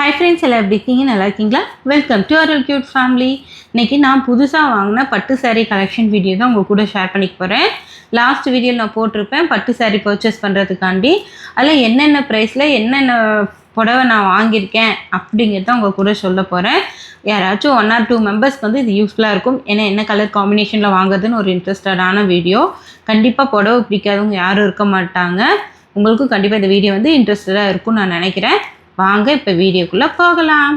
Hi friends எல்லாம் எப்படி இருக்கீங்க? நல்லா இருக்கீங்களா? Welcome to our cute family இன்னைக்கு நான் புதுசாக வாங்கின பட்டு சாரீ கலெக்ஷன் வீடியோ தான் உங்கள் கூட ஷேர் பண்ணிக்க போகிறேன் லாஸ்ட் வீடியோவில் நான் போட்டிருப்பேன் பட்டு சாரீ பர்ச்சேஸ் பண்ணுறதுக்காண்டி அதில் என்னென்ன ப்ரைஸில் என்னென்ன புடவை நான் வாங்கியிருக்கேன் அப்படிங்கிறத உங்கள் கூட சொல்ல போகிறேன் யாராச்சும் ஒன் ஆர் டூ மெம்பர்ஸ்க்கு வந்து இது யூஸ்ஃபுல்லாக இருக்கும். ஏன்னா என்ன கலர் காம்பினேஷனில் வாங்குறதுன்னு ஒரு இன்ட்ரெஸ்டடான வீடியோ கண்டிப்பாக புடவை பிடிக்காதவங்க யாரும் இருக்க மாட்டாங்க. உங்களுக்கும் கண்டிப்பாக இந்த வீடியோ வந்து இன்ட்ரெஸ்டடாக இருக்கும்னு நான் நினைக்கிறேன். வாங்க இப்போ வீடியோக்குள்ளே போகலாம்.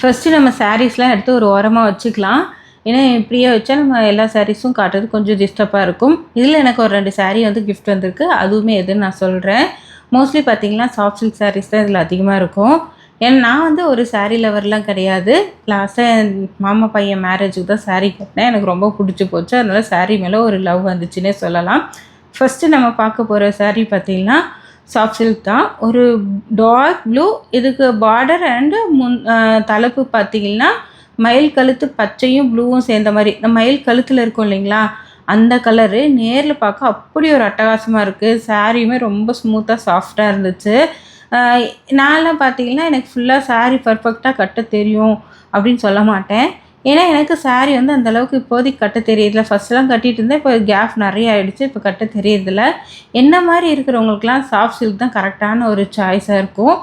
ஃபஸ்ட்டு நம்ம சாரீஸ்லாம் எடுத்து ஒரு ஓரமாக வச்சுக்கலாம். ஏன்னா இப்படியே வச்சா நம்ம எல்லா சாரீஸும் காட்டுறது கொஞ்சம் டிஸ்டர்பாக இருக்கும். இதில் எனக்கு ஒரு ரெண்டு சாரீ வந்து கிஃப்ட் வந்திருக்கு. அதுவுமே எதுன்னு நான் சொல்கிறேன் மோஸ்ட்லி பார்த்தீங்கன்னா சாஃப்ட் சில்க் சாரீஸ் தான் இதில் அதிகமாக இருக்கும். ஏன்னா நான் வந்து ஒரு சாரீ லவர்லாம் கிடையாது. லாஸ்ட்டாக என் மாமா பையன் மேரேஜுக்கு தான் சாரீ கட்டினேன். எனக்கு ரொம்ப பிடிச்சி போச்சு. அதனால சாரீ மேலே ஒரு லவ் வந்துச்சுன்னே சொல்லலாம். ஃபஸ்ட்டு நம்ம பார்க்க போகிற சாரீ பார்த்தீங்கன்னா சாஃப்ட் சில்க் தான். ஒரு டார்க் ப்ளூ இதுக்கு பார்டர் அண்டு முன் தலைப்பு பார்த்தீங்கன்னா மயில் கழுத்து பச்சையும் ப்ளூவும் சேர்ந்த மாதிரி. இந்த மயில் கழுத்தில் இருக்கும் இல்லைங்களா? அந்த கலரு நேரில் பார்க்க அப்படி ஒரு அட்டகாசமாக இருக்குது சாரியுமே ரொம்ப ஸ்மூத்தாக சாஃப்டாக இருந்துச்சு. நான்லாம் பார்த்தீங்கன்னா எனக்கு ஃபுல்லாக saree பர்ஃபெக்டாக கட்ட தெரியும் அப்படின்னு சொல்ல மாட்டேன். ஏன்னா எனக்கு saree வந்து அந்தளவுக்கு இப்போதைக்கு கட்ட தெரியறதில்ல. ஃபஸ்ட்லாம் கட்டிகிட்டு இருந்தேன் இப்போ கேப் நிறைய ஆகிடுச்சு இப்போ கட்ட தெரியறதில்ல. என்ன மாதிரி இருக்கிறவங்களுக்குலாம் சாஃப்ட் சில்க் தான் கரெக்டான ஒரு சாய்ஸாக இருக்கும்.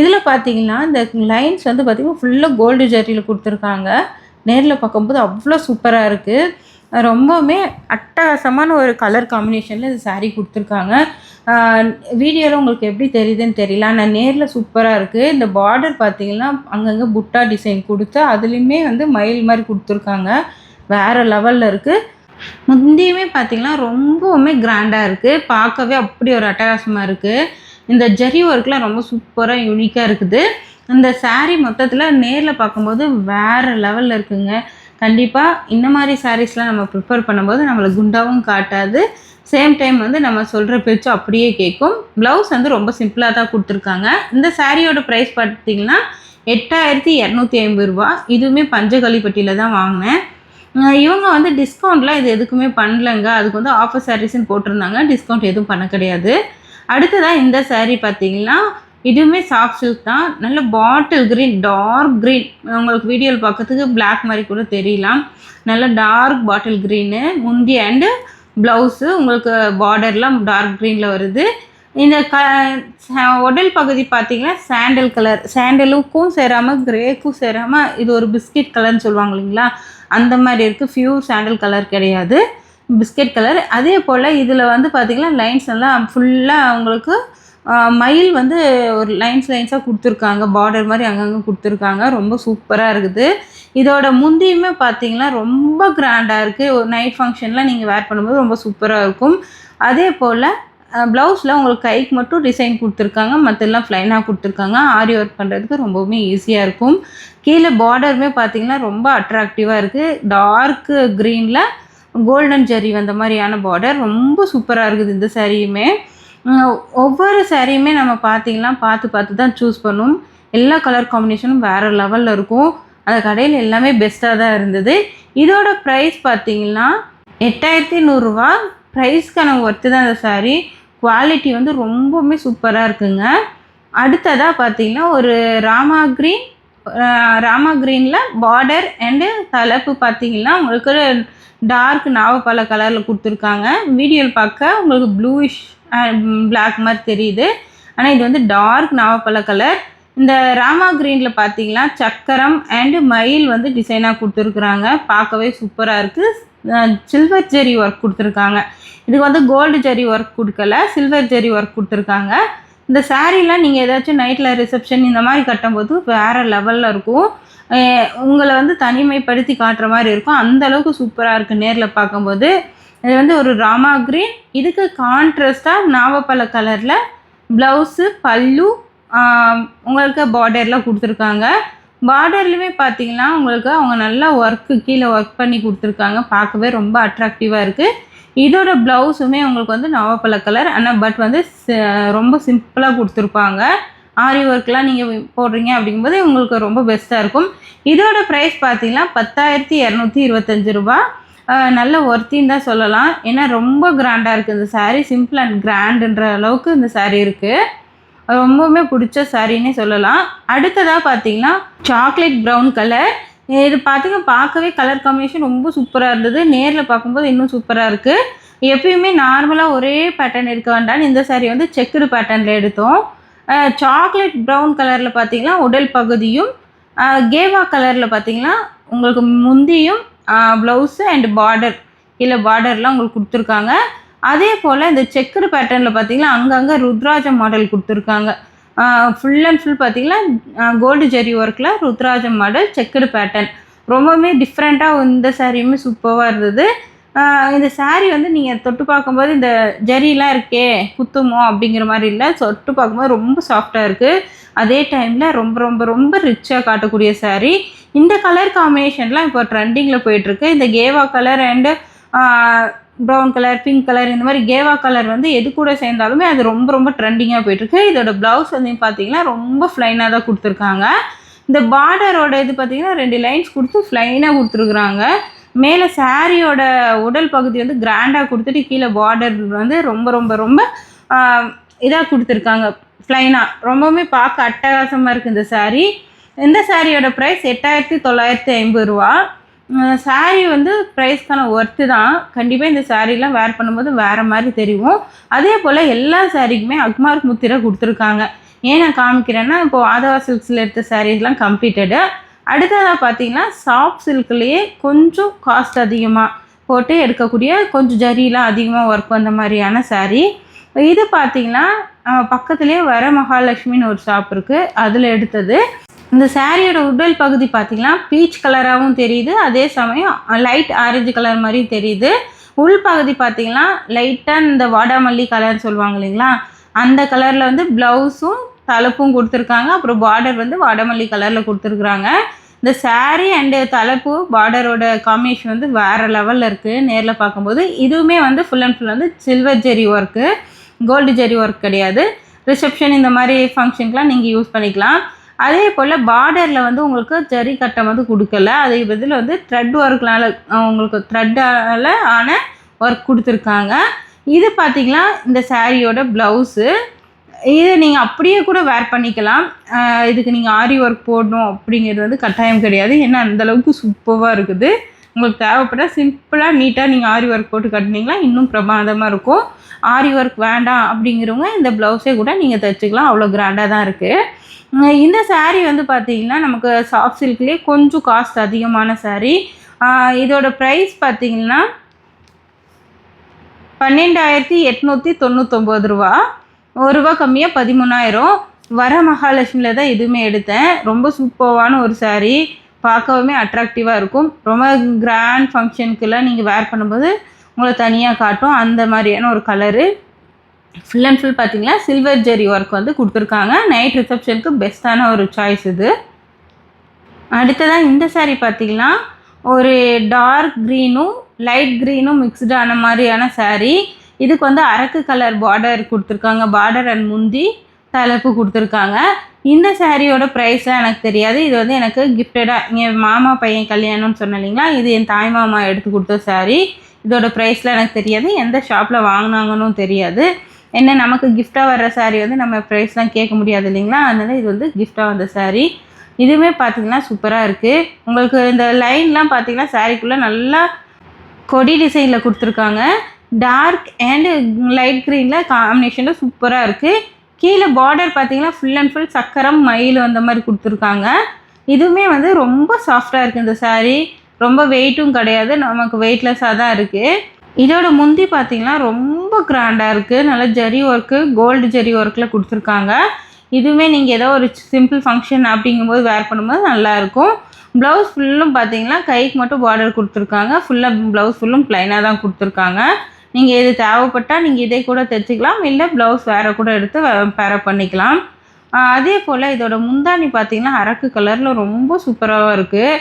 இதில் பார்த்தீங்கன்னா இந்த லைன்ஸ் வந்து பார்த்திங்கன்னா ஃபுல்லாக கோல்டு ஜரியில் கொடுத்துருக்காங்க. நேரில் பார்க்கும்போது அவ்வளோ சூப்பராக இருக்குது ரொம்பவுமே அட்டகாசமான ஒரு கலர் காம்பினேஷனில் இந்த சாரீ கொடுத்துருக்காங்க. வீடியோவில் உங்களுக்கு எப்படி தெரியுதுன்னு தெரியல. ஆனால் நேரில் சூப்பராக இருக்குது இந்த பார்டர் பார்த்தீங்கன்னா அங்கங்கே புட்டா டிசைன் கொடுத்து அதுலேயுமே வந்து மயில் மாதிரி கொடுத்துருக்காங்க. வேறு லெவலில் இருக்குது முந்தியுமே பார்த்தீங்கன்னா ரொம்பவுமே கிராண்டாக இருக்குது பார்க்கவே அப்படி ஒரு அட்டகாசமாக இருக்குது இந்த ஜரி ஒர்க்லாம் ரொம்ப சூப்பராக யூனிக்காக இருக்குது. இந்த சாரீ மொத்தத்தில் நேரில் பார்க்கும்போது வேறு லெவலில் இருக்குங்க. கண்டிப்பாக இந்த மாதிரி சாரீஸ்லாம் நம்ம ப்ரிஃபர் பண்ணும்போது நம்மளை குண்டாவும் காட்டாது. சேம் டைம் வந்து நம்ம சொல்கிற பேச்சும் அப்படியே கேட்கும் ப்ளவுஸ் வந்து ரொம்ப சிம்பிளாக தான் கொடுத்துருக்காங்க. இந்த சாரியோட ப்ரைஸ் பார்த்தீங்கன்னா எட்டாயிரத்தி இரநூத்தி ஐம்பது ரூபா. இதுவுமே பஞ்சகலிப்பட்டியில் தான் வாங்கினேன். இவங்க வந்து டிஸ்கவுண்ட்லாம் இது எதுக்குமே பண்ணலங்க. அதுக்கு வந்து ஆஃபர் சாரீஸ்ன்னு போட்டிருந்தாங்க. டிஸ்கவுண்ட் எதுவும் பண்ண கிடையாது. அடுத்ததாக இந்த சாரீ பார்த்தீங்கன்னா இதுவுமே சாஃப்ட் சில்க் தான். நல்ல பாட்டில் க்ரீன் டார்க் க்ரீன் உங்களுக்கு வீடியோவில் பார்க்கறதுக்கு பிளாக் மாதிரி கூட தெரியலாம். நல்ல டார்க் பாட்டில் க்ரீனு முந்தி அண்டு ப்ளவுஸு உங்களுக்கு பார்டர்லாம் டார்க் க்ரீனில் வருது. இந்த க ச- உடல் பகுதி பார்த்தீங்கன்னா சாண்டல் கலர் சாண்டலுக்கும் சேராமல் கிரேக்கும் சேராமல் இது ஒரு பிஸ்கட் கலர்னு சொல்லுவாங்க இல்லைங்களா? அந்த மாதிரி இருக்குது ஃபியூர் சாண்டல் கலர் கிடையாது. பிஸ்கட் கலர் அதே போல் இதில் வந்து பார்த்திங்கன்னா லைன்ஸ் எல்லாம் ஃபுல்லாக உங்களுக்கு மயில் வந்து ஒரு லைன்ஸ் லைன்ஸாக கொடுத்துருக்காங்க. பார்டர் மாதிரி அங்கங்கே கொடுத்துருக்காங்க. ரொம்ப சூப்பராக இருக்குது. இதோட முந்தியுமே பார்த்தீங்கன்னா ரொம்ப கிராண்டாக இருக்குது ஒரு நைட் ஃபங்க்ஷன்லாம் நீங்கள் வேர் பண்ணும்போது ரொம்ப சூப்பராக இருக்கும். அதே போல் ப்ளவுஸில் உங்களுக்கு கைக்கு மட்டும் டிசைன் கொடுத்துருக்காங்க. மற்றெல்லாம் ஃப்ளைனாக கொடுத்துருக்காங்க. ஆரி ஒர்க் பண்ணுறதுக்கு ரொம்பவுமே ஈஸியாக இருக்கும். கீழே பார்டருமே பார்த்தீங்கன்னா ரொம்ப அட்ராக்டிவாக இருக்குது டார்க்கு க்ரீனில் கோல்டன் ஜெரி வந்த மாதிரியான பார்டர் ரொம்ப சூப்பராக இருக்குது இந்த சாரியுமே ஒவ்வொரு சாரியுமே நம்ம பார்த்திங்கன்னா பார்த்து பார்த்து தான் சூஸ் பண்ணும் எல்லா கலர் காம்பினேஷனும் வேறு லெவலில் இருக்கும். அந்த கடையில் எல்லாமே பெஸ்ட்டாக தான் இருந்தது. இதோட ப்ரைஸ் பார்த்திங்கன்னா எட்டாயிரத்தி நூறுரூவா ப்ரைஸ்க்கான ஒர்த்து தான் அந்த சாரீ குவாலிட்டி வந்து ரொம்பவுமே சூப்பராக இருக்குங்க. அடுத்ததாக பார்த்தீங்கன்னா ஒரு ராமா க்ரீன் ராமா க்ரீனில் பார்டர் அண்டு தலைப்பு பார்த்தீங்கன்னா உங்களுக்கு டார்க் நாவப்பழ கலரில் கொடுத்துருக்காங்க. வீடியோவில் பார்க்க உங்களுக்கு ப்ளூயிஷ் பிளாக் மாதிரி தெரியுது. ஆனால் இது வந்து டார்க் நாவப்பழ கலர் இந்த ராமா க்ரீனில் பார்த்தீங்கன்னா சக்கரம் அண்டு மயில் வந்து டிசைனாக கொடுத்துருக்குறாங்க. பார்க்கவே சூப்பராக இருக்குது சில்வர் ஜெரி ஒர்க் கொடுத்துருக்காங்க. இதுக்கு வந்து கோல்டு ஜெரி ஒர்க் கொடுக்கல. சில்வர் ஜெரி ஒர்க் கொடுத்துருக்காங்க. இந்த சாரீலாம் நீங்கள் ஏதாச்சும் நைட்டில் ரிசப்ஷன் இந்த மாதிரி கட்டும்போது வேறு லெவலில் இருக்கும். உங்களை வந்து தனிமைப்படுத்தி காட்டுற மாதிரி இருக்கும். அந்தளவுக்கு சூப்பராக இருக்குது நேரில் பார்க்கும்போது. இது வந்து ஒரு ராமா க்ரீன். இதுக்கு கான்ட்ராஸ்டாக நாவப்பழ கலரில் ப்ளவுஸு பல்லு உங்களுக்கு பார்டர்லாம் கொடுத்துருக்காங்க. பார்டர்லையுமே பார்த்தீங்கன்னா உங்களுக்கு அவங்க நல்லா ஒர்க்கு கீழே ஒர்க் பண்ணி கொடுத்துருக்காங்க. பார்க்கவே ரொம்ப அட்ராக்டிவாக இருக்குது இதோட ப்ளவுஸுமே உங்களுக்கு வந்து நவப்பழ கலர் ஆனால் பட் வந்து ரொம்ப சிம்பிளாக கொடுத்துருப்பாங்க. ஆரி ஒர்க்லாம் நீங்கள் போடுறீங்க அப்படிங்கும்போது உங்களுக்கு ரொம்ப பெஸ்ட்டாக இருக்கும். இதோட ப்ரைஸ் பார்த்தீங்கன்னா பத்தாயிரத்தி இரநூத்தி இருபத்தஞ்சு ரூபா நல்ல ஒர்த்தின்னு தான் சொல்லலாம். ஏன்னா ரொம்ப கிராண்டாக இருக்குது இந்த சாரீ சிம்பிள் அண்ட் கிராண்டுன்ற அளவுக்கு இந்த சாரீ இருக்குது ரொம்பவுமே பிடிச்ச சாரீன்னே சொல்லலாம். அடுத்ததாக பார்த்தீங்கன்னா சாக்லேட் ப்ரௌன் கலர் இது பார்த்தீங்கன்னா பார்க்கவே கலர் காம்பினேஷன் ரொம்ப சூப்பராக இருந்தது. நேரில் பார்க்கும்போது இன்னும் சூப்பராக இருக்குது எப்பயுமே நார்மலாக ஒரே பேட்டர்ன் இருக்க வேண்டாம்னு இந்த saree வந்து செக்குடு பேட்டர்னில் எடுத்தோம். சாக்லேட் ப்ரௌன் கலரில் பார்த்தீங்கன்னா உடல் பகுதியும் கேவா கலரில் பார்த்தீங்கன்னா உங்களுக்கு முந்தியும் ப்ளவுஸு அண்ட் பார்டர் இல்லை பார்டர்லாம் உங்களுக்கு கொடுத்துருக்காங்க. அதே போல் இந்த செக்குடு பேட்டர்னில் பார்த்தீங்கன்னா அங்கங்கே ருத்ராஜ மாடல் கொடுத்துருக்காங்க. ஃபுல் அண்ட் ஃபுல் பார்த்தீங்கன்னா கோல்டு ஜெரி ஒர்க்கில் ருத்ராஜ மாடல் செக்குடு பேட்டர்ன் ரொம்பவுமே டிஃப்ரெண்ட்டாக இந்த சாரியுமே சூப்பராக இருந்தது. இந்த சாரீ வந்து நீங்கள் தொட்டு பார்க்கும்போது இந்த ஜரிலாம் இருக்கே குத்துமோ அப்படிங்கிற மாதிரி இல்லை. தொட்டு பார்க்கும்போது ரொம்ப சாஃப்டாக இருக்குது அதே டைமில் ரொம்ப ரொம்ப ரொம்ப ரிச்சாக காட்டக்கூடிய சாரீ இந்த கலர் காம்பினேஷன்லாம் இப்போ ட்ரெண்டிங்கில் போயிட்டுருக்கு. இந்த கேவா colour and brown colour pink colour இந்த மாதிரி கேவா கலர் வந்து எது கூட சேர்ந்தாலுமே அது ரொம்ப ரொம்ப ட்ரெண்டிங்காக போயிட்டுருக்கு. இதோட ப்ளவுஸ் வந்து பார்த்தீங்கன்னா ரொம்ப ஃப்ளைனாக தான் கொடுத்துருக்காங்க. இந்த பார்டரோட இது பார்த்தீங்கன்னா ரெண்டு லைன்ஸ் கொடுத்து ஃப்ளைனாக கொடுத்துருக்குறாங்க. மேலே சாரியோட உடல் பகுதி வந்து கிராண்டாக கொடுத்துட்டு கீழே பார்டர் வந்து ரொம்ப ரொம்ப ரொம்ப இதாக கொடுத்துருக்காங்க. ஃப்ளைனாக ரொம்பவுமே பார்க்க அட்டகாசமாக இருக்குது இந்த சாரீ இந்த சாரியோட ப்ரைஸ் எட்டாயிரத்தி தொள்ளாயிரத்தி ஐம்பது ரூபா. saree வந்து ப்ரைஸ்க்கான ஒர்த்து தான். கண்டிப்பாக இந்த சாரீலாம் வேர் பண்ணும்போது வேறு மாதிரி தெரியும். அதே போல் எல்லா சாரீக்குமே அக்மார்க் முத்திரை கொடுத்துருக்காங்க. ஏன் நான் காமிக்கிறேன்னா இப்போது ஆதவா சில்க்ஸில் எடுத்த சாரீஸ்லாம் கம்ப்ளீட்டடு அடுத்ததாக பார்த்தீங்கன்னா சாஃப்ட் சில்க்லேயே கொஞ்சம் காஸ்ட் அதிகமாக போட்டு எடுக்கக்கூடிய கொஞ்சம் ஜரிலாம் அதிகமாக ஒர்க் வந்த மாதிரியான சாரீ இது பார்த்தீங்கன்னா பக்கத்துலேயே வர மகாலட்சுமின்னு ஒரு ஷாப் இருக்குது அதில் எடுத்தது. இந்த சாரியோட உடல் பகுதி பார்த்தீங்கன்னா பீச் கலராகவும் தெரியுது. அதே சமயம் லைட் ஆரஞ்சு கலர் மாதிரியும் தெரியுது. உள் பகுதி பார்த்தீங்கன்னா லைட்டாக இந்த வாடாமல்லி கலர்னு சொல்லுவாங்க இல்லைங்களா? அந்த கலரில் வந்து ப்ளவுஸும் தலைப்பும் கொடுத்துருக்காங்க. அப்புறம் பார்டர் வந்து வாடமல்லி கலரில் கொடுத்துருக்குறாங்க. இந்த சாரீ அண்டு தலைப்பு பார்டரோட காம்பினேஷன் வந்து வேறு லெவலில் இருக்குது நேரில் பார்க்கும்போது இதுவுமே வந்து ஃபுல் அண்ட் ஃபுல் வந்து silver zari work gold zari work கிடையாது. ரிசப்ஷன் இந்த மாதிரி ஃபங்க்ஷனுக்குலாம் நீங்கள் யூஸ் பண்ணிக்கலாம். அதே போல் பார்டரில் வந்து உங்களுக்கு ஜரி கட்டம் வந்து கொடுக்கல. அதே பதில் வந்து த்ரெட் ஒர்க்னால உங்களுக்கு த்ரெட்டால் ஆன ஒர்க் கொடுத்துருக்காங்க. இது பார்த்தீங்கன்னா இந்த சாரியோட ப்ளவுஸு இது நீங்கள் அப்படியே கூட வேர் பண்ணிக்கலாம். இதுக்கு நீங்கள் ஆரி ஒர்க் போடணும் அப்படிங்கிறது வந்து கட்டாயம் கிடையாது. ஏன்னா அந்தளவுக்கு சூப்பராக இருக்குது. உங்களுக்கு தேவைப்பட்டால் சிம்பிளாக நீட்டாக நீங்கள் ஆரி ஒர்க் போட்டு கட்டினீங்கன்னா இன்னும் பிரமாதமாக இருக்கும். ஆரி ஒர்க் வேண்டாம் அப்படிங்கிறவங்க இந்த ப்ளவுஸே கூட நீங்கள் தைச்சிக்கலாம். அவ்வளோ கிராண்டாக தான் இருக்குது இந்த சாரீ வந்து பார்த்தீங்கன்னா நமக்கு சாஃப்ட் சில்க்லேயே கொஞ்சம் காஸ்ட் அதிகமான சாரீ இதோட ப்ரைஸ் பார்த்தீங்கன்னா பன்னெண்டாயிரத்தி எட்நூற்றி தொண்ணூத்தொம்பது ரூபா. ஒரு ரூபா கம்மியாக பதிமூணாயிரம். வர மகாலட்சுமியில் தான் இதுவுமே எடுத்தேன். ரொம்ப சூப்பர்வான ஒரு சாரீ பார்க்கவுமே அட்ராக்டிவாக இருக்கும். ரொம்ப கிராண்ட் ஃபங்க்ஷனுக்குலாம் நீங்கள் வேர் பண்ணும்போது உங்களை தனியாக காட்டும். அந்த மாதிரியான ஒரு கலரு ஃபுல் அண்ட் ஃபுல் பார்த்தீங்கன்னா சில்வர் ஜெரி ஒர்க் வந்து கொடுத்துருக்காங்க. நைட் ரிசப்ஷனுக்கு பெஸ்ட்டான ஒரு சாய்ஸ் இது. அடுத்ததாக இந்த சாரீ பார்த்திங்கன்னா ஒரு டார்க் க்ரீனும் லைட் க்ரீனும் மிக்ஸ்டான மாதிரியான சாரீ இதுக்கு வந்து அரக்கு கலர் பார்டர் கொடுத்துருக்காங்க. பார்டர் அண்ட் முந்தி தலைப்பு கொடுத்துருக்காங்க. இந்த சாரியோட ப்ரைஸ்லாம் எனக்கு தெரியாது. இது வந்து எனக்கு கிஃப்டடாக என் மாமா பையன் கல்யாணம்னு சொன்னேன் இல்லைங்களா? இது என் தாய் மாமா எடுத்து கொடுத்த saree. இதோட ப்ரைஸ்லாம் எனக்கு தெரியாது. எந்த ஷாப்பில் வாங்கினாங்கன்னு தெரியாது. என்ன நமக்கு கிஃப்டாக வர்ற saree வந்து நம்ம ப்ரைஸ்லாம் கேட்க முடியாது இல்லைங்களா? அதனால் இது வந்து கிஃப்டாக வந்த saree. இதுவுமே பார்த்திங்கன்னா சூப்பராக இருக்குது உங்களுக்கு இந்த லைன்லாம் பார்த்திங்கன்னா சாரீக்குள்ளே நல்லா கொடி டிசைனில் கொடுத்துருக்காங்க. டார்க் அண்டு லைட் க்ரீனில் காம்பினேஷனில் சூப்பராக இருக்குது கீழே பார்டர் பார்த்தீங்கன்னா ஃபுல் அண்ட் ஃபுல் சக்கரம் மயில் அந்த மாதிரி கொடுத்துருக்காங்க. இதுவுமே வந்து ரொம்ப சாஃப்டாக இருக்குது இந்த சாரீ ரொம்ப வெயிட்டும் கிடையாது நமக்கு வெயிட்லெஸ்ஸாக தான் இருக்குது இதோட முந்தி பார்த்தீங்கன்னா ரொம்ப கிராண்டாக இருக்குது நல்லா ஜரி ஒர்க்கு கோல்டு ஜரி ஒர்க்கில் கொடுத்துருக்காங்க. இதுவுமே நீங்கள் ஏதோ ஒரு சிம்பிள் ஃபங்க்ஷன் அப்படிங்கும்போது வேர் பண்ணும்போது நல்லாயிருக்கும் ப்ளவுஸ் ஃபுல்லும் பார்த்தீங்கன்னா கைக்கு மட்டும் பார்டர் கொடுத்துருக்காங்க. ஃபுல்லாக ப்ளவுஸ் ஃபுல்லும் ப்ளைனாக தான் கொடுத்துருக்காங்க. நீங்கள் இது தேவைப்பட்டால் நீங்கள் இதே கூட தைச்சிக்கலாம். இல்லை ப்ளவுஸ் வேறு கூட எடுத்து பேர பண்ணிக்கலாம். அதே போல் இதோட முந்தானி பார்த்திங்கன்னா அரக்கு கலரில் ரொம்ப சூப்பராக இருக்குது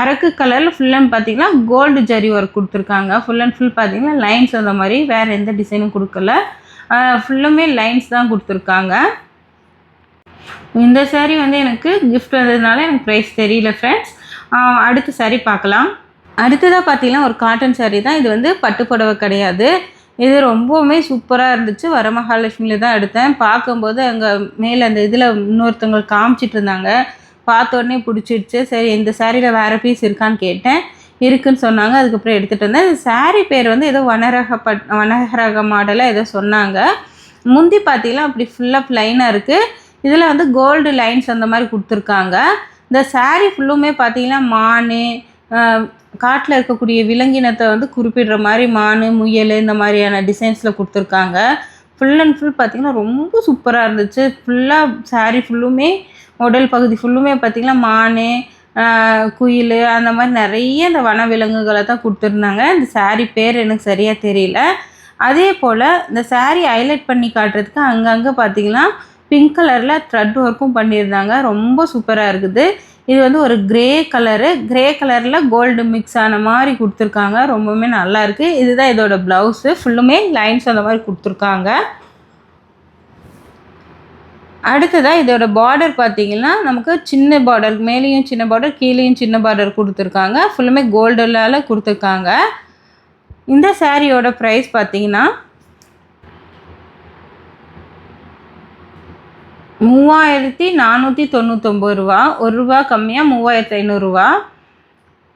அரக்கு கலரில் ஃபுல் அண்ட் பார்த்தீங்கன்னா கோல்டு ஜரி ஒர்க் கொடுத்துருக்காங்க. ஃபுல் அண்ட் ஃபுல் பார்த்திங்கன்னா லைன்ஸ் அந்த மாதிரி வேறு எந்த டிசைனும் கொடுக்கல. ஃபுல்லுமே லைன்ஸ் தான் கொடுத்துருக்காங்க. இந்த சாரீ வந்து எனக்கு கிஃப்ட் வந்ததுனால எனக்கு ப்ரைஸ் தெரியல ஃப்ரெண்ட்ஸ் அடுத்த சாரீ பார்க்கலாம் அடுத்ததாக பார்த்தீங்கன்னா ஒரு காட்டன் saree தான். இது வந்து பட்டுப்புடவை கிடையாது. இது ரொம்பவுமே சூப்பராக இருந்துச்சு. வரமகாலட்சுமியில் தான் எடுத்தேன். பார்க்கும்போது அங்கே மேலே அந்த இதில் இன்னொருத்தவங்க காமிச்சிட்டு இருந்தாங்க. பார்த்த உடனே பிடிச்சிடுச்சு. சரி இந்த சாரியில் வேறு பீஸ் இருக்கான்னு கேட்டேன். இருக்குன்னு சொன்னாங்க. அதுக்கப்புறம் எடுத்துகிட்டு வந்தேன். இந்த saree பேர் வந்து ஏதோ வனரக பட் வனரக மாடலாக ஏதோ சொன்னாங்க. முந்தி பார்த்தீங்கன்னா அப்படி ஃபுல்லாக ப்ளைனாக இருக்குது இதில் வந்து கோல்டு லைன்ஸ் அந்த மாதிரி கொடுத்துருக்காங்க. இந்த சாரீ ஃபுல்லுமே பார்த்தீங்கன்னா மான் காட்டில் இருக்கக்கூடிய விலங்கினத்தை வந்து குறிப்பிடுற மாதிரி மான் முயல் இந்த மாதிரியான டிசைன்ஸில் கொடுத்துருக்காங்க. ஃபுல் அண்ட் ஃபுல் பார்த்தீங்கன்னா ரொம்ப சூப்பராக இருந்துச்சு. ஃபுல்லாக சாரீ ஃபுல்லுமே உடல் பகுதி ஃபுல்லுமே பார்த்திங்கன்னா மான் குயில் அந்த மாதிரி நிறைய இந்த வனவிலங்குகளை தான் கொடுத்துருந்தாங்க. இந்த சாரீ பேர் எனக்கு சரியாக தெரியல. அதே போல் இந்த சாரீ ஹைலைட் பண்ணி காட்டுறதுக்கு அங்கங்கே பார்த்தீங்கன்னா பிங்க் கலரில் த்ரெட் ஒர்க்கும் பண்ணியிருந்தாங்க. ரொம்ப சூப்பராக இருக்குது. இது வந்து ஒரு கிரே கலரு கிரே கலரில் கோல்டு மிக்ஸ் ஆன மாதிரி கொடுத்துருக்காங்க. ரொம்பவுமே நல்லாயிருக்கு இதுதான் இதோட ப்ளவுஸு ஃபுல்லுமே லைன்ஸ் அந்த மாதிரி கொடுத்துருக்காங்க. அடுத்ததாக இதோட பார்டர் பார்த்தீங்கன்னா நமக்கு சின்ன பார்டர் மேலேயும் சின்ன பார்டர் கீழேயும் சின்ன பார்டர் கொடுத்துருக்காங்க. ஃபுல்லுமே கோல்டுலால் கொடுத்துருக்காங்க. இந்த சாரியோட ப்ரைஸ் பார்த்தீங்கன்னா மூவாயிரத்தி நானூற்றி தொண்ணூத்தொம்பது ரூபா. ஒரு ரூபா கம்மியாக மூவாயிரத்தி ஐநூறுரூவா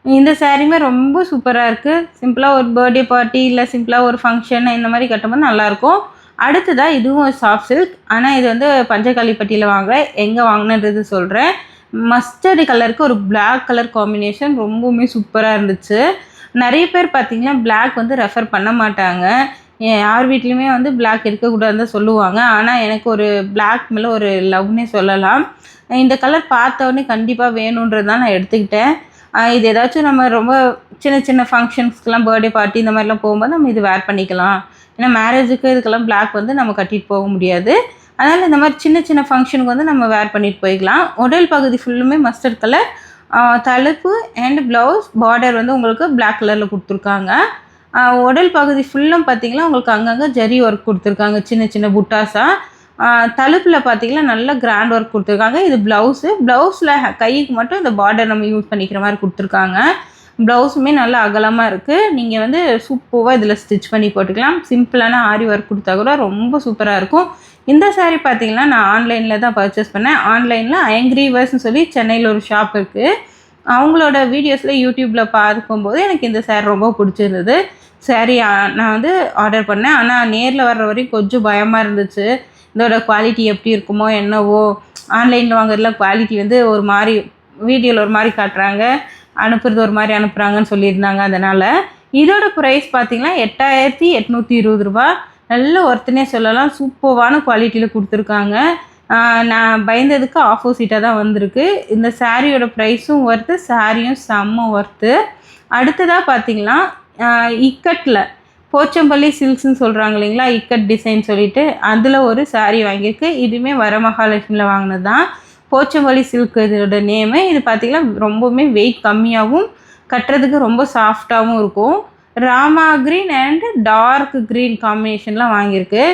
இந்த சாரீமே ரொம்ப சூப்பராக இருக்குது சிம்பிளாக ஒரு பர்த்டே பார்ட்டி இல்லை சிம்பிளாக ஒரு ஃபங்க்ஷன் இந்த மாதிரி கட்டும்போது நல்லாயிருக்கும். அடுத்ததாக இதுவும் சாஃப்ட் சில்க் ஆனால் இது வந்து பஞ்சகாளிப்பட்டியில் வாங்குகிறேன் எங்கே வாங்கினது சொல்கிறேன் மஸ்டர்டு கலருக்கு ஒரு பிளாக் கலர் காம்பினேஷன் ரொம்பவுமே சூப்பராக இருந்துச்சு. நிறைய பேர் பார்த்தீங்கன்னா பிளாக் வந்து ரெஃபர் பண்ண மாட்டாங்க. யார் வீட்லேயுமே வந்து பிளாக் இருக்கக்கூடாதுன்னு தான் சொல்லுவாங்க. ஆனால் எனக்கு ஒரு பிளாக் மேலே ஒரு லவ்னே சொல்லலாம். இந்த கலர் பார்த்தவொடனே கண்டிப்பாக வேணுன்றது தான் நான் எடுத்துக்கிட்டேன். இது ஏதாச்சும் நம்ம ரொம்ப சின்ன சின்ன ஃபங்க்ஷன்ஸ்க்கெலாம் பர்த்டே பார்ட்டி இந்த மாதிரிலாம் போகும்போது நம்ம இது வேர் பண்ணிக்கலாம். ஏன்னா மேரேஜுக்கு இதுக்கெல்லாம் பிளாக் வந்து நம்ம கட்டிட்டு போக முடியாது. அதனால் இந்த மாதிரி சின்ன சின்ன ஃபங்க்ஷனுக்கு வந்து நம்ம வேர் பண்ணிட்டு போய்க்கலாம். உடல் பகுதி ஃபுல்லுமே மஸ்டர்ட் கலர் தலைப்பு அண்ட் ப்ளவுஸ் பார்டர் வந்து உங்களுக்கு பிளாக் கலரில் கொடுத்துருக்காங்க. உடல் பகுதி ஃபுல்லும் பார்த்தீங்கன்னா உங்களுக்கு அங்கங்கே ஜரி ஒர்க் கொடுத்துருக்காங்க. சின்ன சின்ன புட்டாஸாக தழுப்பில் பார்த்தீங்கன்னா நல்ல கிராண்ட் ஒர்க் கொடுத்துருக்காங்க. இது ப்ளவுஸு ப்ளவுஸில் கைக்கு மட்டும் இந்த பார்டர் நம்ம யூஸ் பண்ணிக்கிற மாதிரி கொடுத்துருக்காங்க. ப்ளவுஸுமே நல்லா அகலமாக இருக்குது நீங்கள் வந்து சூப்பராக இதில் ஸ்டிச் பண்ணி போட்டுக்கலாம். சிம்பிளான ஆரி ஒர்க் கொடுத்தா கூட ரொம்ப சூப்பராக இருக்கும். இந்த சாரீ பார்த்தீங்கன்னா நான் ஆன்லைனில் தான் பர்ச்சேஸ் பண்ணேன். ஆன்லைனில் ஐங்கிரீவர்ஸ்னு சொல்லி சென்னையில் ஒரு ஷாப் இருக்குது அவங்களோட வீடியோஸில் யூடியூப்பில் பார்க்கும்போது எனக்கு இந்த saree ரொம்ப பிடிச்சிருந்தது. Saree நான் வந்து ஆர்டர் பண்ணேன். ஆனால் நேரில் வர்ற வரைக்கும் கொஞ்சம் பயமாக இருந்துச்சு. இதோட குவாலிட்டி எப்படி இருக்குமோ என்னவோ. ஆன்லைனில் வாங்குறதுல குவாலிட்டி வந்து ஒரு மாதிரி வீடியோவில் ஒரு மாதிரி காட்டுறாங்க. அனுப்புறது ஒரு மாதிரி அனுப்புகிறாங்கன்னு சொல்லியிருந்தாங்க அதனால். இதோட ப்ரைஸ் பார்த்தீங்கன்னா எட்டாயிரத்தி எட்நூற்றி இருபது ரூபா. நல்ல ஒர்த்துனே சொல்லலாம். சூப்பர்வான குவாலிட்டியில் கொடுத்துருக்காங்க. நான் பயந்ததுக்கு ஆப்போசிட்டாக தான் வந்திருக்கு. இந்த சாரியோட ப்ரைஸும் ஒர்த்து சாரியும் செம்ம ஒர்த்து அடுத்ததாக பார்த்தீங்கன்னா இக்கட்டில் போச்சம்பள்ளி சில்க்ஸ்ன்னு சொல்கிறாங்க இல்லைங்களா? இக்கட் டிசைன் சொல்லிட்டு அதில் ஒரு சாரீ வாங்கியிருக்கு. இதுவுமே வரமகாலட்சுமியில் வாங்கினது தான் போச்சம்பள்ளி சில்க் இதோட நேமு இது பார்த்திங்கன்னா ரொம்பவுமே வெயிட் கம்மியாகவும் கட்டுறதுக்கு ரொம்ப சாஃப்டாகவும் இருக்கும். Rama green and dark green காம்பினேஷன்லாம் வாங்கியிருக்கு.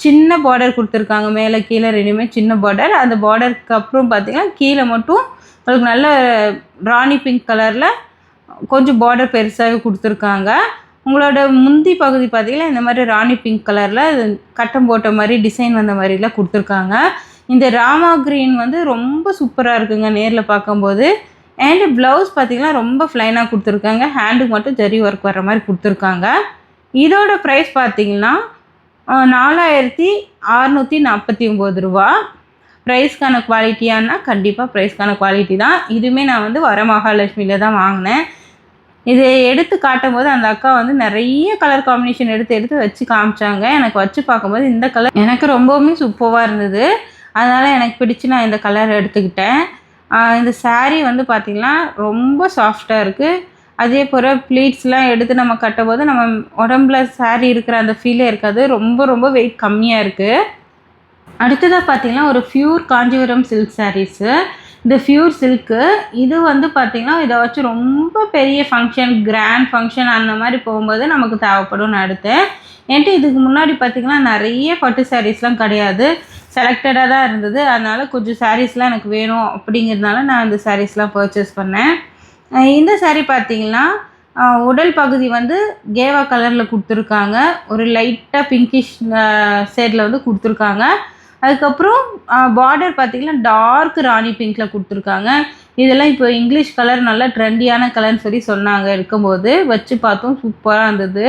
சின்ன பார்டர் கொடுத்துருக்காங்க. மேலே கீழே ரெண்டுமே சின்ன பார்டர் அந்த பார்டருக்கு அப்புறம் பார்த்திங்கன்னா கீழே மட்டும் உங்களுக்கு நல்ல ராணி பிங்க் கலரில் கொஞ்சம் பார்டர் பெருசாகவே கொடுத்துருக்காங்க. உங்களோட முந்தி பகுதி பார்த்திங்கன்னா இந்த மாதிரி ராணி பிங்க் கலரில் கட்டம் போட்ட மாதிரி டிசைன் வந்த மாதிரிலாம் கொடுத்துருக்காங்க. இந்த ராமா க்ரீன் வந்து ரொம்ப சூப்பராக இருக்குங்க நேரில் பார்க்கும்போது. அண்டு ப்ளவுஸ் பார்த்தீங்கன்னா ரொம்ப ஃப்ளைனாக கொடுத்துருக்காங்க. ஹேண்டுக்கு மட்டும் ஜரி ஒர்க் வர மாதிரி கொடுத்துருக்காங்க. இதோட ப்ரைஸ் பார்த்தீங்கன்னா நாலாயிரத்தி அறநூற்றி நாற்பத்தி ஒம்பது ரூபா. ப்ரைஸ்க்கான குவாலிட்டியானால் கண்டிப்பாக ப்ரைஸ்க்கான குவாலிட்டி தான். இதுவுமே நான் வந்து வரமகாலட்சுமியில் தான் வாங்கினேன். இது எடுத்து காட்டும் போது அந்த அக்கா வந்து நிறைய கலர் காம்பினேஷன் எடுத்து எடுத்து வச்சு காமிச்சாங்க. எனக்கு வச்சு பார்க்கும்போது இந்த கலர் எனக்கு ரொம்பவுமே சூப்பராக இருந்தது. அதனால் எனக்கு பிடிச்சி நான் இந்த கலர் எடுத்துக்கிட்டேன். இந்த சாரீ வந்து பார்த்திங்கன்னா ரொம்ப சாஃப்டாக இருக்குது அதே போல் ப்ளீட்ஸ்லாம் எடுத்து நம்ம கட்டும்போது நம்ம உடம்புல சாரீ இருக்கிற அந்த ஃபீலே இருக்காது. ரொம்ப ரொம்ப வெயிட் கம்மியாக இருக்குது அடுத்ததாக பார்த்தீங்கன்னா ஒரு ப்யூர் காஞ்சிபுரம் சில்க் சாரீஸு இந்த ஃபியூர் சில்க்கு இது வந்து பார்த்திங்கன்னா இதை வச்சு ரொம்ப பெரிய ஃபங்க்ஷன் கிராண்ட் ஃபங்க்ஷன் அந்த மாதிரி போகும்போது நமக்கு தேவைப்படும் நான் என்கிட்ட இதுக்கு முன்னாடி பார்த்திங்கன்னா நிறைய பட்டு சாரீஸ்லாம் கிடையாது. செலக்டடாக தான் இருந்தது. அதனால் கொஞ்சம் சாரீஸ்லாம் எனக்கு வேணும் அப்படிங்கிறதுனால நான் இந்த சாரீஸ்லாம் பர்ச்சேஸ் பண்ணேன். இந்த சாரீ பார்த்தீங்கன்னா உடல் பகுதி வந்து கேவா கலரில் கொடுத்துருக்காங்க. ஒரு லைட்டாக பிங்கிஷ் ஷேடில் வந்து கொடுத்துருக்காங்க. அதுக்கப்புறம் பார்டர் பார்த்தீங்கன்னா டார்க் ராணி பிங்க்கில் கொடுத்துருக்காங்க. இதெல்லாம் இப்போ இங்கிலீஷ் கலர் நல்லா ட்ரெண்டியான கலர்னு சொல்லி சொன்னாங்க இருக்கும்போது. வச்சு பார்த்தோம் சூப்பராக இருந்தது.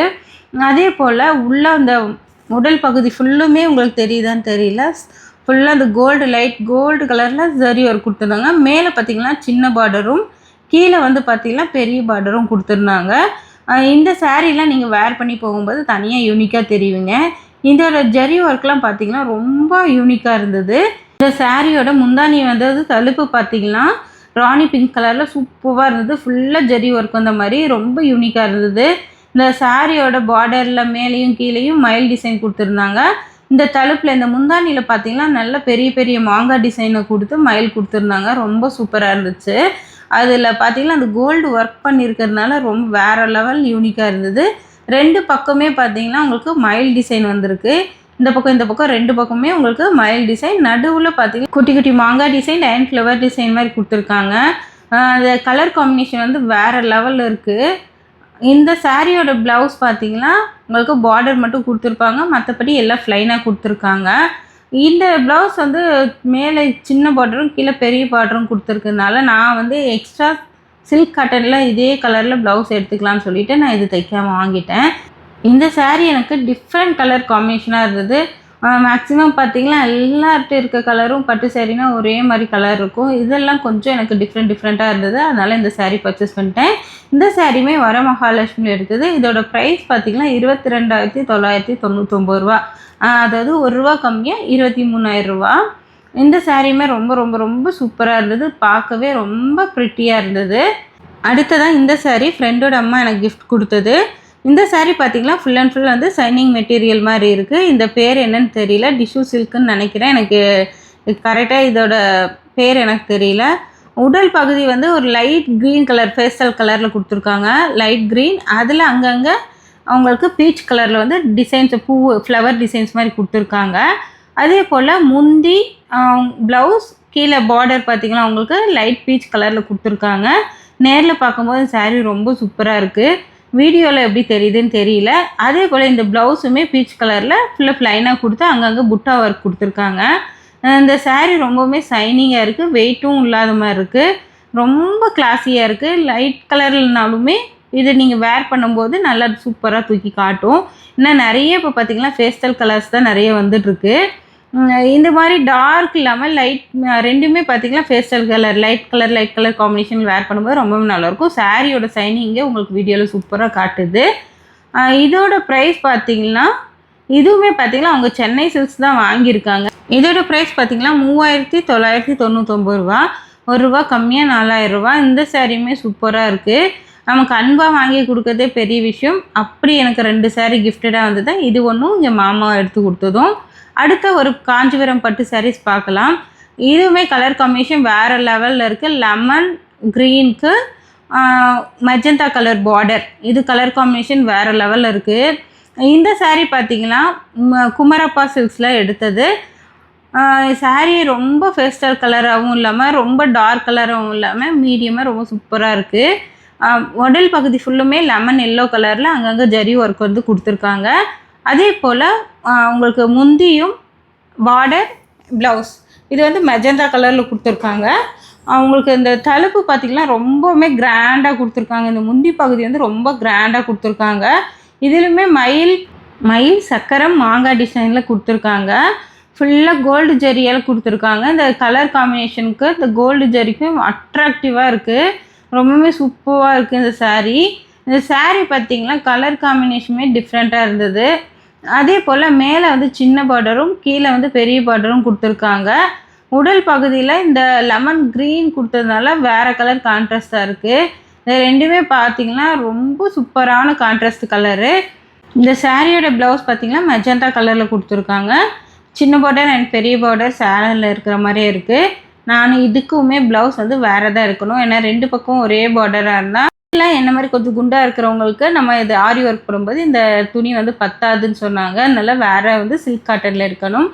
அதே போல் உள்ளே அந்த உடல் பகுதி ஃபுல்லுமே உங்களுக்கு தெரியுதான்னு தெரியல. ஃபுல்லாக அந்த கோல்டு லைட் கோல்டு கலரில் சரி ஒரு கொடுத்துருந்தாங்க. மேலே பார்த்தீங்கன்னா சின்ன பார்டரும் கீழே வந்து பார்த்தீங்கன்னா பெரிய பார்டரும் கொடுத்துருந்தாங்க. இந்த சாரீலாம் நீங்கள் வேர் பண்ணி போகும்போது தனியாக யூனிக்காக தெரியுங்க இதோட ஜரி ஒர்க்லாம் பார்த்தீங்கன்னா ரொம்ப யூனிக்காக இருந்தது. இந்த சாரியோட முந்தானி வந்தது தழுப்பு பார்த்தீங்கன்னா ராணி பிங்க் கலரில் சூப்பராக இருந்தது. ஃபுல்லாக ஜரி ஒர்க் வந்த மாதிரி ரொம்ப யூனிக்காக இருந்தது. இந்த சாரியோட பார்டரில் மேலேயும் கீழேயும் மயில் டிசைன் கொடுத்துருந்தாங்க. இந்த தழுப்பில் இந்த முந்தானியில் பார்த்தீங்கன்னா நல்ல பெரிய பெரிய மாங்காய் டிசைனை கொடுத்து மயில் கொடுத்துருந்தாங்க. ரொம்ப சூப்பராக இருந்துச்சு. அதில் பார்த்தீங்கன்னா அந்த கோல்டு ஒர்க் பண்ணியிருக்கிறதுனால ரொம்ப வேறு லெவல் யூனிக்காக இருந்தது. ரெண்டு பக்கமே பார்த்தீங்கன்னா உங்களுக்கு மயில் டிசைன் வந்திருக்கு. இந்த பக்கம் இந்த பக்கம் ரெண்டு பக்கமே உங்களுக்கு மயில் டிசைன் நடுவில் பார்த்தீங்கன்னா குட்டி குட்டி மாங்காய் டிசைன் அண்ட் ஃப்ளவர் டிசைன் மாதிரி கொடுத்துருக்காங்க. அந்த கலர் காம்பினேஷன் வந்து வேறு லெவலில் இருக்குது இந்த சாரியோட ப்ளவுஸ் பார்த்தீங்கன்னா உங்களுக்கு பார்டர் மட்டும் கொடுத்துருப்பாங்க. மற்றபடி எல்லாம் ஃப்ளைனாக கொடுத்துருக்காங்க. இந்த ப்ளவுஸ் வந்து மேலே சின்ன பார்டரும் கீழே பெரிய பார்டரும் கொடுத்துருக்கனால நான் வந்து எக்ஸ்ட்ரா சில்க் காட்டனில் இதே கலரில் ப்ளவுஸ் எடுத்துக்கலாம்னு சொல்லிட்டு நான் இது தைக்காமல் வாங்கிட்டேன். இந்த சாரீ எனக்கு டிஃப்ரெண்ட் கலர் காம்பினேஷனாக இருந்தது. மேக்ஸிமம் பார்த்தீங்கன்னா எல்லார்ட்டும் இருக்க கலரும் பட்டு சாரீனா ஒரே மாதிரி கலர் இருக்கும். இதெல்லாம் கொஞ்சம் எனக்கு டிஃப்ரெண்ட் டிஃப்ரெண்ட்டாக இருந்தது. அதனால் இந்த சாரீ பர்ச்சேஸ் பண்ணிட்டேன். இந்த சாரீமே வர மகாலட்சுமி எடுத்தது இதோட ப்ரைஸ் பார்த்தீங்கன்னா இருபத்தி ரெண்டாயிரத்தி தொள்ளாயிரத்தி தொண்ணூத்தொம்பது ரூபா. அதாவது ஒரு ரூபா கம்மியாக இருபத்தி மூணாயிரம் ரூபா. இந்த சாரியுமே ரொம்ப ரொம்ப ரொம்ப சூப்பராக இருந்தது. பார்க்கவே ரொம்ப ப்ரிட்டியாக இருந்தது. அடுத்ததான் இந்த சாரீ ஃப்ரெண்டோட அம்மா எனக்கு கிஃப்ட் கொடுத்தது. இந்த சாரீ பார்த்தீங்கன்னா ஃபுல் அண்ட் ஃபுல் வந்து சைனிங் மெட்டீரியல் மாதிரி இருக்குது இந்த பேர் என்னன்னு தெரியல. டிஷ்யூ சில்க்குன்னு நினைக்கிறேன். எனக்கு கரெக்டாக இதோட பேர் எனக்கு தெரியல. உடல் பகுதி வந்து ஒரு லைட் க்ரீன் கலர் ஃபேஸ்டல் கலரில் கொடுத்துருக்காங்க. லைட் க்ரீன் அதில் அங்கங்கே அவங்களுக்கு பீச் கலரில் வந்து டிசைன்ஸ் பூ ஃப்ளவர் டிசைன்ஸ் மாதிரி கொடுத்துருக்காங்க. அதே போல் முந்தி ப்ளவுஸ் கீழே பார்டர் பார்த்தீங்கன்னா உங்களுக்கு லைட் பீச் கலரில் கொடுத்துருக்காங்க. நேரில் பார்க்கும்போது சாரீ ரொம்ப சூப்பராக இருக்குது வீடியோவில் எப்படி தெரியுதுன்னு தெரியல. அதே போல் இந்த ப்ளவுஸுமே பீச் கலரில் ஃபுல்லாக ஃப்ளைனாக கொடுத்து அங்கங்கே புட்டா ஒர்க் கொடுத்துருக்காங்க. இந்த சாரீ ரொம்பவுமே சைனிங்காக இருக்குது வெயிட்டும் இல்லாத மாதிரி இருக்குது ரொம்ப கிளாஸியாக இருக்குது லைட் கலர்னாலுமே இதை நீங்கள் வேர் பண்ணும்போது நல்லா சூப்பராக தூக்கி காட்டும். இன்னும் நிறைய இப்போ பார்த்தீங்கன்னா ஃபேஸ்டல் கலர்ஸ் தான் நிறைய வந்துட்டுருக்கு இந்த மாதிரி டார்க் இல்லாமல் லைட் ரெண்டுமே பார்த்தீங்கன்னா pastel colour light colour light colour combination wear பண்ணும்போது ரொம்பவே நல்லாயிருக்கும். சாரியோட சைனிங்கே உங்களுக்கு வீடியோவில் சூப்பராக காட்டுது. இதோட ப்ரைஸ் பார்த்தீங்கன்னா இதுவுமே பார்த்தீங்கன்னா அவங்க சென்னை சில்க்ஸ் தான் வாங்கியிருக்காங்க. இதோட ப்ரைஸ் பார்த்தீங்கன்னா மூவாயிரத்தி தொள்ளாயிரத்தி தொண்ணூத்தொம்பது ரூபா. ஒரு ரூபா கம்மியாக நாலாயிரம் ரூபா. இந்த சாரியுமே சூப்பராக இருக்குது நமக்கு அன்பாக வாங்கி கொடுக்கறதே பெரிய விஷயம். அப்படி எனக்கு ரெண்டு saree கிஃப்டடாக வந்தது இது ஒன்றும் எங்கள் மாமா எடுத்து கொடுத்ததும். அடுத்த ஒரு காஞ்சிபுரம் பட்டு சாரீஸ் பார்க்கலாம். இதுவுமே கலர் காம்பினேஷன் வேறு லெவலில் இருக்குது லெமன் க்ரீனுக்கு மெஜெண்டா கலர் பார்டர் இது கலர் காம்பினேஷன் வேறு லெவலில் இருக்குது இந்த சாரீ பார்த்தீங்கன்னா ம- குமரப்பா சில்க்ஸில் எடுத்தது. சாரீ ரொம்ப ஃபேஸ்டல் கலராகவும் இல்லாமல் ரொம்ப டார்க் கலராகவும் இல்லாமல் மீடியமாக ரொம்ப சூப்பராக இருக்குது உடல் பகுதி ஃபுல்லுமே லெமன் எல்லோ கலரில் அங்கங்கே ஜரி ஒர்க் வந்து கொடுத்துருக்காங்க. அதே போல் உங்களுக்கு முந்தியும் பார்டர் ப்ளவுஸ் இது வந்து மெஜந்தா கலரில் கொடுத்துருக்காங்க. அவங்களுக்கு இந்த தழுப்பு பார்த்திங்கன்னா ரொம்பவுமே கிராண்டாக கொடுத்துருக்காங்க. இந்த முந்தி பகுதி வந்து ரொம்ப கிராண்டாக கொடுத்துருக்காங்க. இதிலுமே மயில் மயில் சக்கரம் மாங்காய் டிசைனில் கொடுத்துருக்காங்க. ஃபுல்லாக கோல்டு ஜெரியால் கொடுத்துருக்காங்க. இந்த கலர் காம்பினேஷனுக்கு இந்த கோல்டு ஜெரிக்கும் அட்ராக்டிவாக இருக்குது ரொம்பவுமே சூப்பராக இருக்குது இந்த சாரீ இந்த சாரீ பார்த்தீங்கன்னா கலர் காம்பினேஷனுமே டிஃப்ரெண்ட்டாக இருந்தது. அதே போல் மேலே வந்து சின்ன பார்டரும் கீழே வந்து பெரிய பார்டரும் கொடுத்துருக்காங்க. உடல் பகுதியில் இந்த லெமன் க்ரீன் கொடுத்ததுனால வேறு கலர் கான்ட்ராஸ்டாக இருக்குது இந்த ரெண்டுமே பார்த்தீங்கன்னா ரொம்ப சூப்பரான கான்ட்ராஸ்ட் கலரு இந்த சாரியோட ப்ளவுஸ் பார்த்திங்கன்னா மெஜந்தா கலரில் கொடுத்துருக்காங்க. சின்ன பார்டர் அண்ட் பெரிய பார்டர் சேரனில் இருக்கிற மாதிரியே இருக்குது நான் இதுக்குமே ப்ளவுஸ் வந்து வேறு தான் இருக்கணும். ஏன்னா ரெண்டு பக்கம் ஒரே பார்டராக இருந்தால் இல்லை என்ன மாதிரி கொஞ்சம் குண்டாக இருக்கிறவங்களுக்கு நம்ம இது ஆரி ஒர்க் பண்ணும்போது இந்த துணி வந்து பத்தாதுன்னு சொன்னாங்க. அதனால வேறு வந்து சில்க் காட்டனில் இருக்கணும்.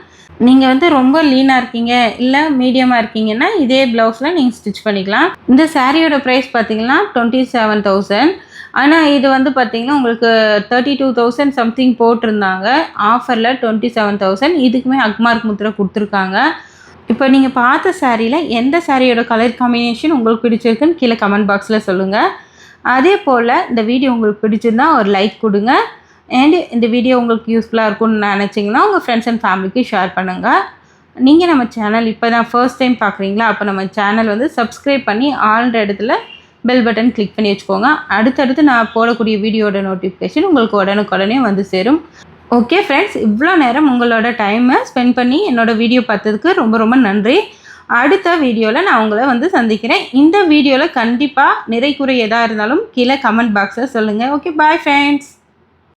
நீங்கள் வந்து ரொம்ப லீனாக இருக்கீங்க இல்லை மீடியமாக இருக்கீங்கன்னா இதே ப்ளவுஸில் நீங்கள் ஸ்டிச் பண்ணிக்கலாம். இந்த சாரியோட ப்ரைஸ் பார்த்தீங்கன்னா டுவெண்ட்டி செவன் தௌசண்ட் ஆனால் இது வந்து பார்த்திங்கன்னா உங்களுக்கு தேர்ட்டி டூ தௌசண்ட் சம்திங் போட்டிருந்தாங்க. ஆஃபரில் டுவெண்ட்டி செவன் தௌசண்ட் இதுக்குமே அக்மார்க் முத்திரை கொடுத்துருக்காங்க. இப்போ நீங்கள் பார்த்த சாரியில் எந்த சாரியோட கலர் காம்பினேஷன் உங்களுக்கு பிடிச்சிருக்குன்னு கீழே கமெண்ட் பாக்ஸில் சொல்லுங்கள் அதே போல் இந்த வீடியோ உங்களுக்கு பிடிச்சிருந்தா ஒரு லைக் கொடுங்க. அண்ட் இந்த வீடியோ உங்களுக்கு யூஸ்ஃபுல்லாக இருக்கும்னு நினச்சிங்கன்னா உங்கள் ஃப்ரெண்ட்ஸ் அண்ட் ஃபேமிலிக்கு ஷேர் பண்ணுங்கள் நீங்கள் நம்ம சேனல் இப்போ தான் ஃபர்ஸ்ட் டைம் பார்க்குறீங்களா அப்போ நம்ம சேனல் வந்து சப்ஸ்கிரைப் பண்ணி ஆல்ற இடத்துல பெல் பட்டன் கிளிக் பண்ணி வச்சுக்கோங்க. அடுத்தடுத்து நான் போடக்கூடிய வீடியோட நோட்டிஃபிகேஷன் உங்களுக்கு உடனுக்குடனே வந்து சேரும். ஓகே ஃப்ரெண்ட்ஸ் இவ்வளோ நேரம் உங்களோட டைமை ஸ்பெண்ட் பண்ணி என்னோடய வீடியோ பார்த்ததுக்கு ரொம்ப ரொம்ப நன்றி. அடுத்த வீடியோவில் நான் உங்களை வந்து சந்திக்கிறேன். இந்த வீடியோவில் கண்டிப்பாக நிறைக்குறை எதாக இருந்தாலும் கீழே கமெண்ட் பாக்ஸில் சொல்லுங்கள் ஓகே பாய் ஃப்ரெண்ட்ஸ்